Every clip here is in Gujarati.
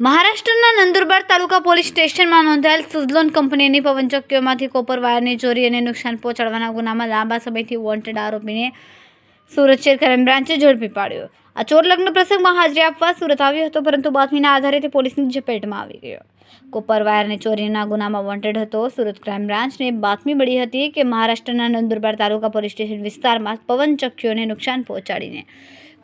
મહારાષ્ટ્રના નંદુરબાર તાલુકા પોલીસ સ્ટેશનમાં નોંધાયેલ સુઝલોન કંપનીની પવનચક્કીઓમાંથી કોપર વાયરની ચોરી અને નુકસાન પહોંચાડવાના ગુનામાં લાંબા સમયથી વોન્ટેડ આરોપીને સુરત શેર ક્રાઇમ બ્રાન્ચે ઝડપી પાડ્યો. આ ચોર લગ્ન પ્રસંગમાં હાજરી આપવા સુરત આવ્યો હતો, પરંતુ બાતમીના આધારે તે પોલીસની ઝપેટમાં આવી ગયો. કોપર વાયરની ચોરીના ગુનામાં વોન્ટેડ હતો. સુરત ક્રાઇમ બ્રાન્ચને બાતમી મળી હતી કે મહારાષ્ટ્રના નંદુરબાર તાલુકા પોલીસ સ્ટેશન વિસ્તારમાં પવનચક્કીઓને નુકસાન પહોંચાડીને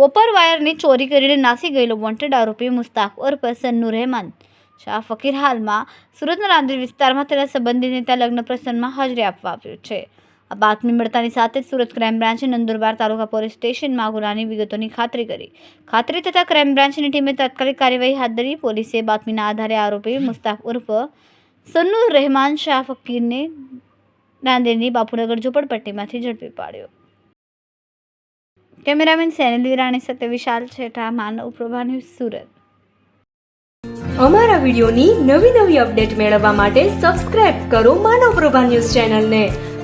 કોપર વાયરની ચોરી કરીને નાસી ગયેલો વોન્ટેડ આરોપી મુસ્તાક ઉર્ફ સન્નુ રહેમાન. શાહ ફકીર હાલમાં સુરતના રાંદેર વિસ્તારમાં તેના સંબંધી નેતા લગ્ન પ્રસંગમાં હાજરી આપવા આવ્યો છે. આ બાતમી મળતાની સાથે જ સુરત ક્રાઇમ બ્રાન્ચે નંદુરબાર તાલુકા પોલીસ સ્ટેશનમાં ગુનાની વિગતોની ખાતરી કરી. ખાતરી થતાં ક્રાઇમ બ્રાન્ચની ટીમે તાત્કાલિક કાર્યવાહી હાથ ધરી પોલીસે બાતમીના આધારે આરોપી મુસ્તાફ ઉર્ફ સન્નુ રહેમાન શાહ ફકીરને નાંદેડની બાપુનગર ઝોપડપટ્ટીમાંથી ઝડપી પાડ્યો. કેમેરામેન સેનિલ વિરાણી સાથે વિશાલ છેઠા, માનવ પ્રભા સુરત. અમારા વિડીયોની નવી નવી અપડેટ મેળવવા માટે સબસ્ક્રાઇબ કરો માનવ પ્રભા ન્યૂઝ ચેનલને.